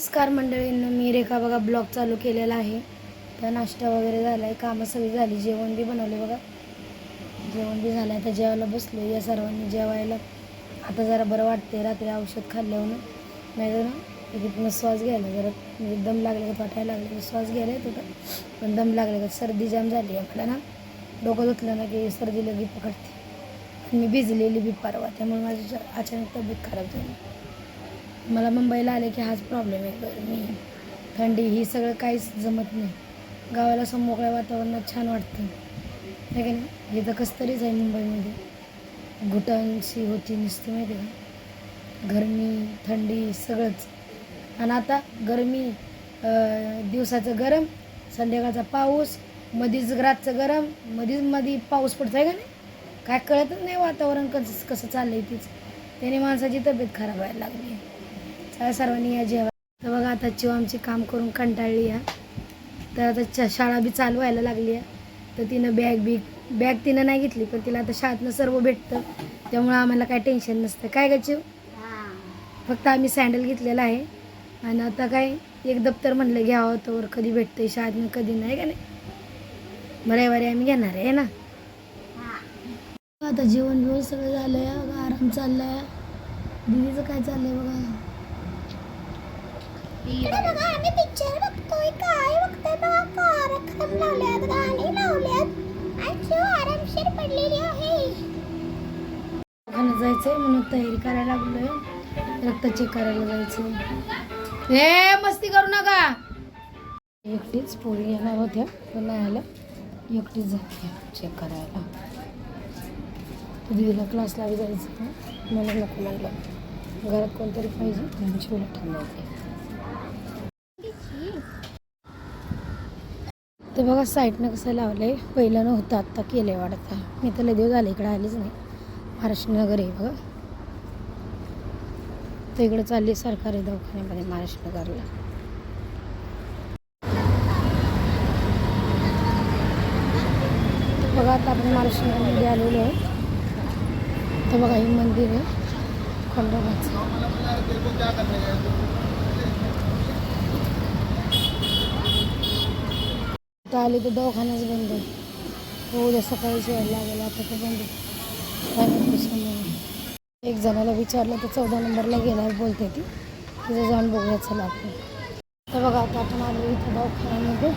नमस्कार मंडळींनो मी रेखा बघा ब्लॉग चालू केलेला आहे. तर नाश्ता वगैरे झाला आहे कामं सगळी झाली. जेवण बी बनवले बघा. जेवण बी झालं आहे आता जेवायला बसलो या सर्वांनी. जेवायला आता जरा बरं वाटते रात्री औषध खाल्ल्यावर नाही तर ना एकदम श्वास घ्यायला जरा म्हणजे दम लागले का वाटायला लागले श्वास घ्यायला येत होता. पण दम लागले का सर्दी जाम झाली आहे. ना डोकं धुतलं ना की सर्दी लगी पकडते. मी भिजलेली बी परवा त्यामुळे माझी अचानक तब्येत खराब झाली. मला मुंबईला आले की हाच प्रॉब्लेम आहे. गरमी थंडी ही सगळं काहीच जमत नाही. गावाला असं मोकळ्या वातावरणात छान वाटतं. आहे का नाही? इथं कसं तरीच आहे मुंबईमध्ये. घुटणशी होती नुसती माहिती आहे का? गरमी थंडी सगळंच. आणि आता गरमी दिवसाचं गरम संध्याकाळचा पाऊस मधीच रातचं गरम मधीच मध्ये पाऊस पडतो आहे का नाही? काय कळतच नाही वातावरण कसं कसं चाललं आहे तीच. त्याने माणसाची तब्येत खराब व्हायला लागली. आहे चला सर्वांनी या जेवा तर बघा आता चिव आमची काम करून कंटाळली आहे. तर आता च शाळा बी चालू व्हायला लागली आहे. तर तिनं बॅग बीग बॅग तिनं नाही घेतली पण तिला आता शाळेतनं सर्व भेटतं. त्यामुळं आम्हाला काय टेन्शन नसतं. काय का चिव? फक्त आम्ही सँडल घेतलेला आहे. आणि आता काय एक दप्तर म्हणलं घ्यावं तर कधी भेटतंय शाळेतनं कधी नाही का नाही? मग रविवारी आम्ही घेणार आहे ना? आता जेवण बिवण सगळं झालं आहे आराम चाललाय. दिदीचं काय चाललंय बघा. बघा आम्ही पिक्चर बघतोय काय बघतोय बघा कार्यक्रम लावल्यात गाणी लावल्यात आणि आरामशीर पडलेली आहे दवाखान्यात जायचंय म्हणून तयारी करायला लागलोय रक्त चेक करायला जायचंय हे मस्ती करू नका एकटीच पोरी येणार होत्या पण नाही आल्या एकटीच जाते चेक करायला दीदीला क्लासला जायचं. मला नको म्हणलं घरात कोणतरी पाहिजे म्हणून शिवला थांबवते ते बघा साईडनं कसं लावलं आहे पहिलं नव्हतं आत्ता केलं आहे वाटतं. मी तर लय दिवस झाले इकडे आलेच नाही. महाराष्ट्र नगर आहे बघा. तर इकडं चालली सरकारी दवाखान्यामध्ये महाराष्ट्र नगरला. बघा आता आपण महाराष्ट्र नगरमध्ये आलेलो आहे. तर बघा हे मंदिर आहे. खंडोबाचं आले तर दवाखानाच बंद. आहे उद्या सकाळीच यायला लागेल आता तर बंद. काय एक जणाला विचारलं तर चौदा नंबरला गेल्यावर बोलते ती. तिथं जाऊन बघायचं लागतं तर बघा आता आपण आलो इथं दवाखान्यामध्ये.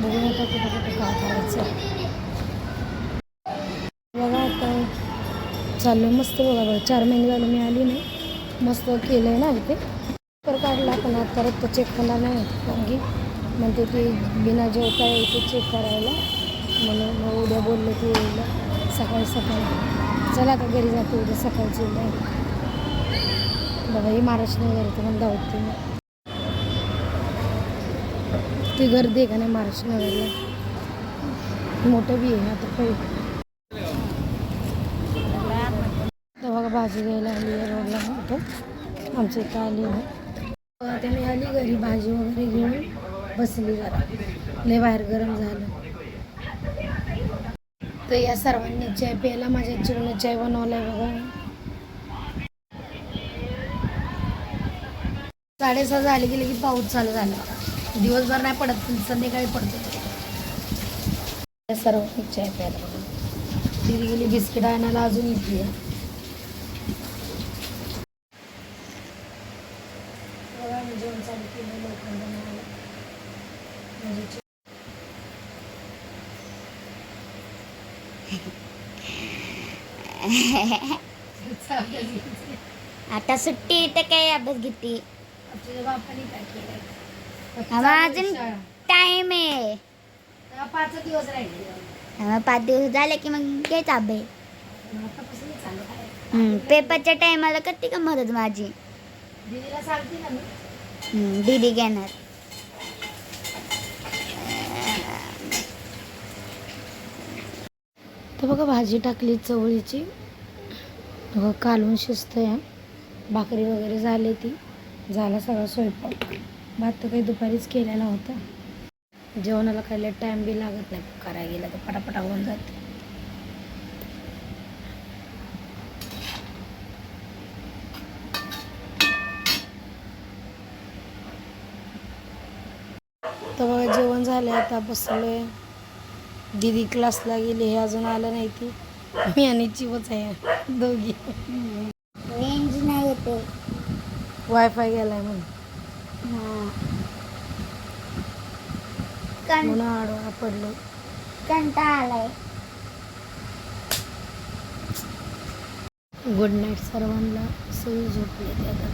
बघून येतो कुठं कुठं काय करायचं. बघा आता. चाललं मस्त बघा बघा चार महिने झाले मी आली नाही. मस्त केलं आहे ना इथे. तर काढला पण आता रक्त चेक होणार नाही. कारण की म्हणते की बिना जेवता येते चेक करायला. म्हणून मग उद्या बोलले की सकाळी सकाळी. चला आता घरी जाते उद्या सकाळची उद्या बघा ही महाराष्ट्र नगर येते पण धावते ती गर्दी आहे का नाही महाराष्ट्र नगरला मोठं बी आहे आता पहिले. बघा भाजी घ्यायला आली आहे रोडला. इथं आमच्या इथं आली आहे. आता मी आली घरी भाजी वगैरे घेऊन. बसली जरा लय बाहेर गरम झालं. तर या सर्वांनी चाय प्यायला माझ्या जीवनात चाय बनवलाय बघा. साडेसहा झाले गेले की पाऊस चालू झाला. दिवसभर नाही पडत पण संध्याकाळी पडतो. या सर्वांनी चाय प्यायला बघा. दिली गेली बिस्किट आणायला अजून येते आहे. जेवण चालू केलं लवकर आता सुट्टी तर काय अभ्यास घेते? अजून. टाइम आहे. पाच दिवस राहिले. पाच दिवस झाले की मग घ्यायचा अभ्यास. पेपरच्या टायमाला करते का मदत माझी? दीदीला सांगते ना दीदी घेणार. तर बघा भाजी टाकली चवळीची. बघा कालवून शिजत आहे. भाकरी वगैरे झाली ती. झाला सगळा स्वयंपाक. भात तर काही दुपारीच केलेला होता. जेवणाला खायला टाईम बी लागत नाही. करायला गेला तर पटापटा होऊन जाते. तर बघा जेवण झालं आता बसलोय. दीदी क्लासला गेली हे अजून आलं नाही ती. मी आणि चिवच आहे दोघी. रेंज नाही येते. वायफाय गेलाय म्हणून. आडवा पडलो. कंटाळा आलाय. गुड नाईट सर्वांना. सगळी झोपले ते आता.